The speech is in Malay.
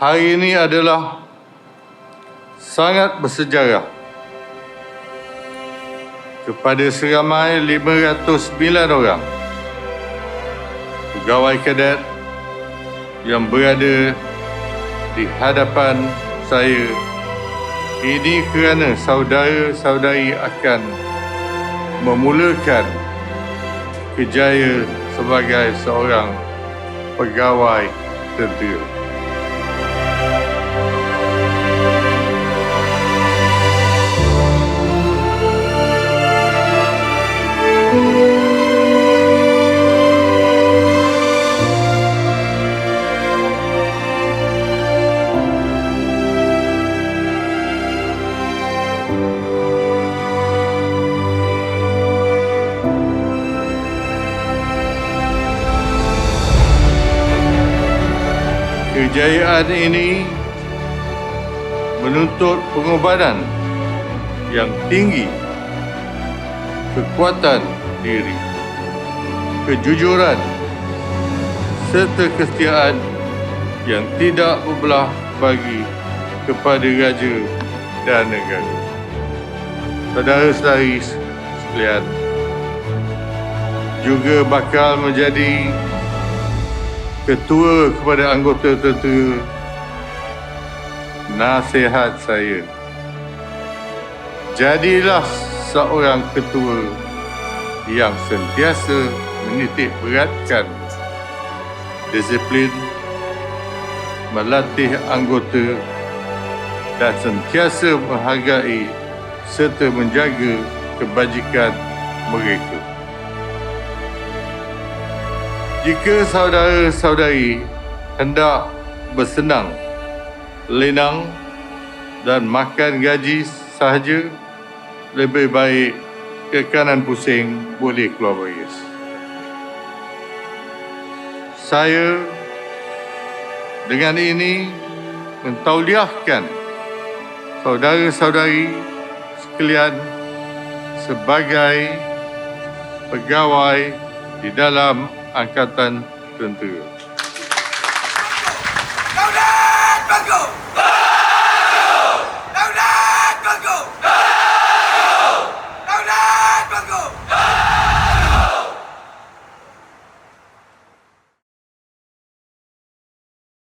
hari ini adalah sangat bersejarah kepada seramai 509 orang pegawai kadet yang berada di hadapan saya ini kerana saudara-saudari akan memulakan kejaya sebagai seorang pegawai tentera. Kejayaan ini menuntut pengorbanan yang tinggi, kekuatan diri, kejujuran serta kesetiaan yang tidak berbelah bagi kepada raja dan negara. Saudara-saudari sekalian, juga bakal menjadi ketua kepada anggota tentera nasihat saya. Jadilah seorang ketua yang sentiasa menitik beratkan disiplin melatih anggota dan sentiasa menghargai serta menjaga kebajikan mereka jika saudara-saudari hendak bersenang, lenang dan makan gaji sahaja, lebih baik ke kanan pusing boleh keluar baris. Saya dengan ini mentauliahkan saudara-saudari sekalian sebagai pegawai di dalam Angkatan Tentera.